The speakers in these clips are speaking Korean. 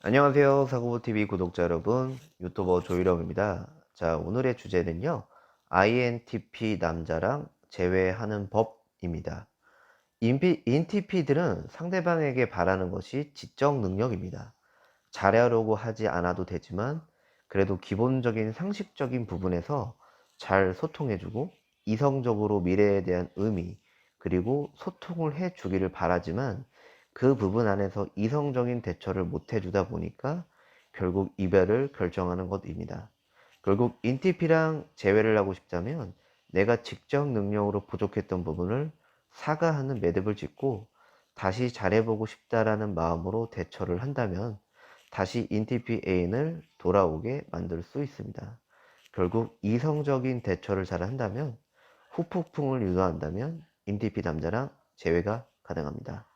안녕하세요. 사고보TV 구독자 여러분, 유튜버 조유령입니다. 자, 오늘의 주제는요, INTP 남자랑 제외하는 법입니다. INTP들은 상대방에게 바라는 것이 지적 능력입니다. 잘하려고 하지 않아도 되지만, 그래도 기본적인 상식적인 부분에서 잘 소통해주고, 이성적으로 미래에 대한 의미, 그리고 소통을 해주기를 바라지만, 그 부분 안에서 이성적인 대처를 못 해주다 보니까 결국 이별을 결정하는 것입니다. 결국 인티피랑 재회를 하고 싶다면 내가 직접 능력으로 부족했던 부분을 사과하는 매듭을 짓고 다시 잘해보고 싶다라는 마음으로 대처를 한다면 다시 인티피 애인을 돌아오게 만들 수 있습니다. 결국 이성적인 대처를 잘 한다면 후폭풍을 유도한다면 인티피 남자랑 재회가 가능합니다.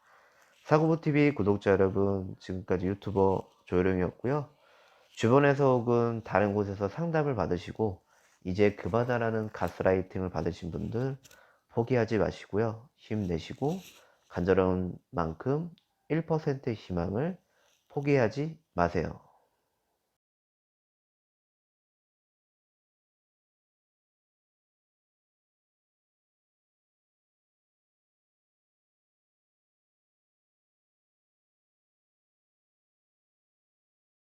사고보TV 구독자 여러분, 지금까지 유튜버 조효령이었고요. 주변에서 혹은 다른 곳에서 상담을 받으시고, 이제 그만하라는 가스라이팅을 받으신 분들 포기하지 마시고요. 힘내시고, 간절한 만큼 1%의 희망을 포기하지 마세요.